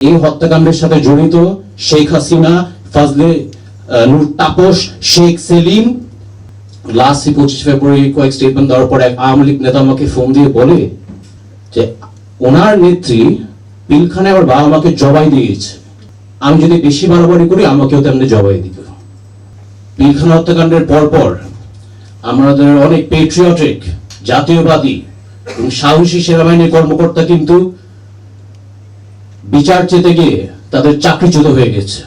এই হত্যাকাণ্ডের সাথে জড়িত শেখ হাসিনা, ফাজলে নূর তাপস, শেখ সেলিম লাস্ট পঁচিশ ফেব্রুয়ারি কয়েক স্টেটমেন্ট দেওয়ার পর এক আওয়ামী লীগ নেতা আমাকে ফোন দিয়ে বলে যে, ওনার নেত্রী পিলখানায় আমার বাবা মাকে জবাই দিয়েছে আমি যদি বেশি বাড়াবাড়ি করি, আমাকেও তেমনি জবাই দিবে। পিলখানা হত্যাকাণ্ডের পর পর আমাদের অনেক পেট্রিয়টিক জাতীয়বাদী এবং সাহসী সেনাবাহিনীর কর্মকর্তা কিন্তু বিচার চেতে গিয়ে তাদের চাকরিচ্যুত হয়ে গেছে।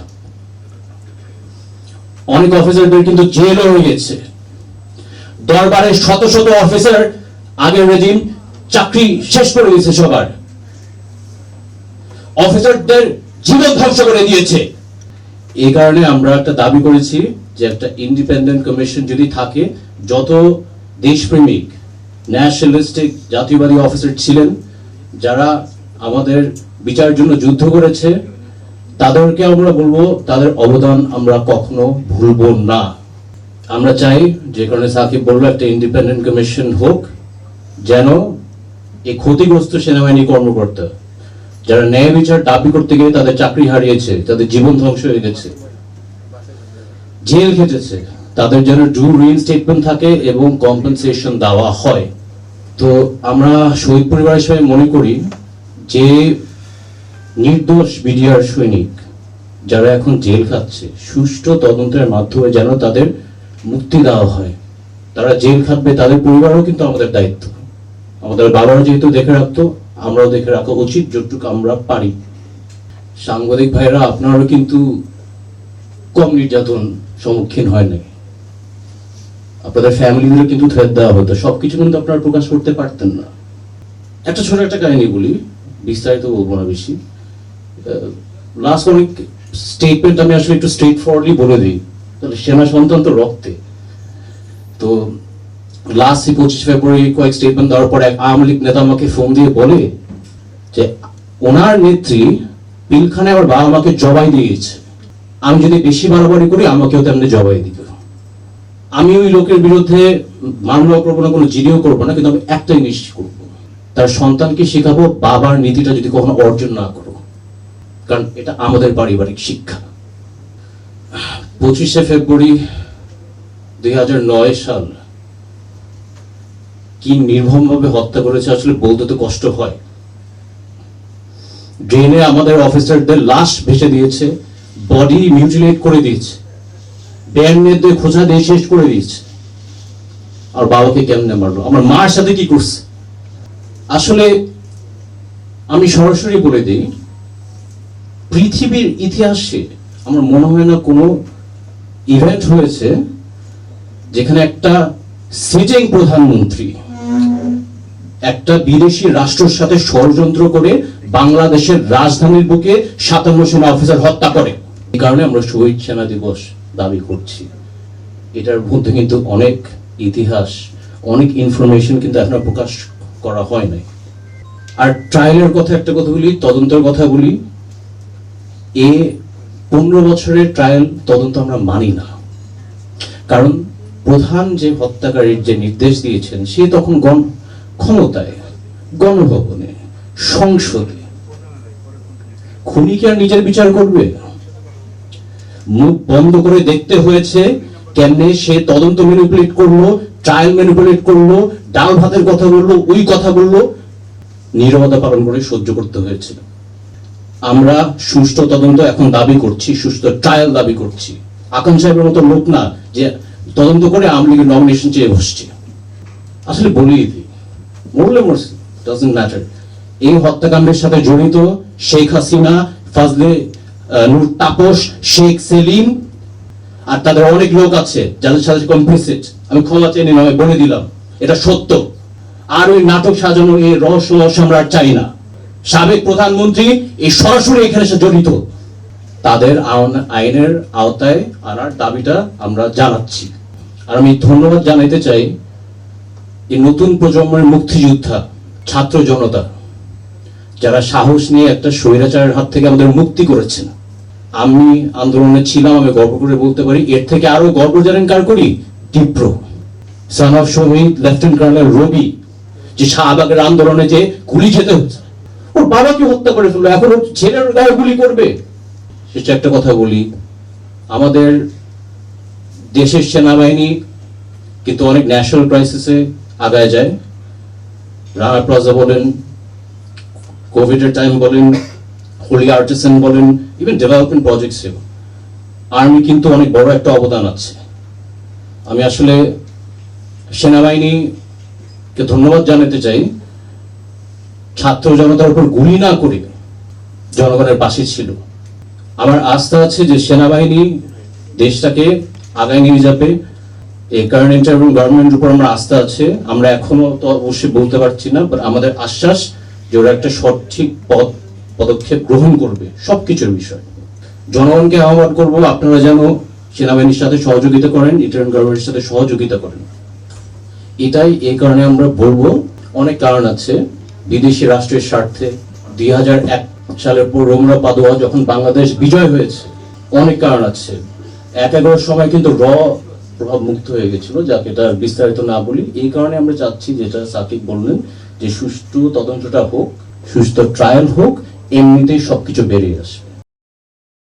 অনেক অফিসারদের কিন্তু জেলও হয়ে গেছে। দরবারে শত শত অফিসার, আগের রেজিম, চাকরি শেষ করে দিয়েছে সবার। অফিসারদের জীবন ধ্বংস করে দিয়েছে। এই কারণে আমরা একটা দাবি করেছি যে একটা ইন্ডিপেন্ডেন্ট কমিশন যদি থাকে, যত দেশপ্রেমিক, ন্যাশনালিস্টিক জাতীয়বাদী অফিসার ছিলেন, যারা আমাদের বিচার জন্য যুদ্ধ করেছে, তাদেরকে আমরা বলব, তাদের অবদান আমরা কখনো ভুলবো না। আমরা চাই যে কারণে সাকিব বলল, একটা ইন্ডিপেন্ডেন্ট কমিশন হোক, যেন এই ক্ষতিগ্রস্ত সেনাবাহিনী কর্মকর্তা, যারা ন্যায় বিচার দাবি করতে গিয়ে তাদের চাকরি হারিয়েছে, তাদের জীবন ধ্বংস হয়ে গেছে, জেল খেটেছে, তাদের যেন ডু রিইনস্টেটমেন্ট থাকে এবং কম্পেনসেশন দেওয়া হয়। তো আমরা শহীদ পরিবারের হিসেবে মনে করি যে নির্দোষ বিডিআর সৈনিক যারা এখন জেল খাচ্ছে, সুষ্ঠু তদন্তের মাধ্যমে যেন তাদের মুক্তি দেওয়া হয়। তারা জেল খাটবে, তাদের পরিবারও কিন্তু আমাদের দায়িত্ব। আমাদের বাবারা যেহেতু দেখে রাখতো, আমরাও দেখে রাখা উচিত, যতটুকু আমরা পারি। সাংবাদিক ভাইরা আপনারাও কিন্তু কম নির্যাতন সম্মুখীন হয় নাই। আপনাদের ফ্যামিলিদেরও কিন্তু থ্রেট দেওয়া হতো। সবকিছু কিন্তু আপনারা প্রকাশ করতে পারতেন না। একটা ছোট একটা কাহিনী বলি বিস্তারিত বলব না বেশি। লাস্ট অনেক স্টেটমেন্ট আমি আসলে একটু স্ট্রেট ফরওয়ার্ডলি বলে দিই। তাহলে সেনা সন্তান তো রক্তে। তো লাস্ট পঁচিশ ফেব্রুয়ারি কয়েক স্টেটমেন্ট দেওয়ার পর এক আওয়ামী লীগ নেতা আমাকে ফোন দিয়ে বলে যে, ওনার নেত্রী পিলখানায় আমার বাবা মাকে জবাই দিয়েছে আমি যদি বেশি বাড়াবাড়ি করি, আমাকেও তেমনি জবাই দিবে। আমি ওই লোকের বিরুদ্ধে মামলা করব না, কোনো জিডিও করব না, কিন্তু আমি একটাই নিশ্চিত করব। তার সন্তানকে শেখাবো, বাবার নীতিটা যদি কখনো অর্জন না করো। কারণ এটা আমাদের পারিবারিক শিক্ষা। পঁচিশে ফেব্রুয়ারি দুই হাজার নয় সাল কি নির্মমভাবে হত্যা করেছে আসলে বলতে তো কষ্ট হয়। ড্রেনে আমাদের অফিসারদের লাশ ভেসে দিয়েছে, বডি মিউটিলেট করে দিয়েছে ব্যান্ডের দিয়ে খোঁজা দিয়ে শেষ করে দিয়েছে। আর বাবাকে কেমনে মারলো? আমার মার সাথে কি করছে? আসলে আমি সরাসরি বলে দিই, পৃথিবীর ইতিহাসে আমার মনে হয় না কোনো ইভেন্ট হয়েছে যেখানে একটা সিটিং প্রধানমন্ত্রী একটা বিদেশি রাষ্ট্রের সাথে ষড়যন্ত্র করে বাংলাদেশের রাজধানীর বুকে সাতান্ন সেনা অফিসার হত্যা করে। এই কারণে আমরা শহীদ সেনা দিবস দাবি করছি। এটার মধ্যে কিন্তু অনেক ইতিহাস, অনেক ইনফরমেশন কিন্তু এখনও প্রকাশ করা হয় নাই। আর ট্রায়ালের কথা একটা কথা বলি, তদন্তের কথা বলি, এ পনেরো বছরের ট্রায়াল তদন্ত আমরা মানি না। কারণ প্রধান যে হত্যাকারীর যে নির্দেশ দিয়েছেন, সে তখন গণ ক্ষমতায়, গণভবনে, সংসদে। খুনি কি আর নিজের বিচার করবে? মুখ বন্ধ করে দেখতে হয়েছে কেমনে সে তদন্ত ম্যানিপুলেট করল ট্রায়াল ম্যানিপুলেট করল, ডাল ভাতের কথা বলল, ওই কথা বলল, নীরবতা পালন করে সহ্য করতে হয়েছিল। আমরা সুষ্ঠু তদন্ত এখন দাবি করছি, সুষ্ঠু ট্রায়াল দাবি করছি। আকান সাহেবের মতো লোক না যে তদন্ত করে আওয়ামী লীগের নমিনেশন চেয়ে বসছে। আসলে বলিয়ে দিই মরলে মরছে ডাজন্ট ম্যাটার এই হত্যাকাণ্ডের সাথে জড়িত শেখ হাসিনা, ফাজলে নূর তাপস, শেখ সেলিম, আর তাদের অনেক লোক আছে, যাদের সাথে কমপ্লিসিট আমি ক্ষমা চেয়ে নিলাম, আমি বলে দিলাম, এটা সত্য। আর ওই নাটক সাজানো এই রহস্য আমরা চাই না। সাবেক প্রধানমন্ত্রী এই সরাসরি এখানে এসে জড়িত। তাদের আইনের আওতায় আনার দাবিটা আমরা জানাচ্ছি। আর আমি ধন্যবাদ জানাইতে চাই এই নতুন প্রজন্মের মুক্তিযোদ্ধা, ছাত্র জনতা, যারা সাহস নিয়ে একটা স্বৈরাচারের হাত থেকে আমাদের মুক্তি করেছেন। আমি আন্দোলনে ছিলাম, আমি গর্ব করে বলতে পারি, এর থেকে আরও গর্ব জানেন কার করি? তীব্র সান অফ শহীদ লেফটেন্যান্ট কর্নেল রবি যে শাহবাগের আন্দোলনে যে গুলি খেতে হচ্ছে। ওর বাবাকে হত্যা করে ফেলল এখন ছেলের গায়ে গুলি করবে। সেটা একটা কথা বলি, আমাদের দেশের সেনাবাহিনী কিন্তু অনেক ন্যাশনাল ক্রাইসিসে আগায় যায়। রানা প্লাজা বলেন কোভিডের টাইম বলেন, হোলি আর্টিসান বলেন ইভেন ডেভেলপমেন্ট প্রজেক্টসেও আর্মি কিন্তু অনেক বড় একটা অবদান আছে। আমি আসলে সেনাবাহিনীকে ধন্যবাদ জানাতে চাই। ছাত্র জনতার উপর গুলি না করে জনগণের পাশে ছিল। আমার আস্থা আছে যে সেনাবাহিনী দেশটাকে আগায় নিয়ে যাবে। এই কারেন্ট এবং গভর্নমেন্টের উপর আমার আস্থা আছে। আমরা এখনও তো অবশ্যই বলতে পারছি না বাট আমাদের আশ্বাস যে ওরা একটা সঠিক পদ, পদক্ষেপ গ্রহণ করবে, সবকিছুর বিষয়। জনগণকে আহ্বান করব, আপনারা যেন সেনাবাহিনীর সাথে সহযোগিতা করেন ইটারিয়ান গভর্নমেন্টের সাথে সহযোগিতা করেন। এটাই এই কারণে আমরা বলব, অনেক কারণ আছে। বিদেশি রাষ্ট্রের স্বার্থে দুই হাজার এক সালের পর রোমরা পাদোয়া যখন বাংলাদেশ বিজয় হয়েছে, অনেক কারণ আছে। এক এগারোর সময় কিন্তু র প্রভাব মুক্ত হয়ে গেছিল, যাকে এটা বিস্তারিত না বলি। এই কারণে আমরা চাচ্ছি, যেটা সাকিব বললেন, যে সুষ্ঠু তদন্তটা হোক সুস্থ ট্রায়াল হোক, এমনিতেই সবকিছু বেরিয়ে আসবে।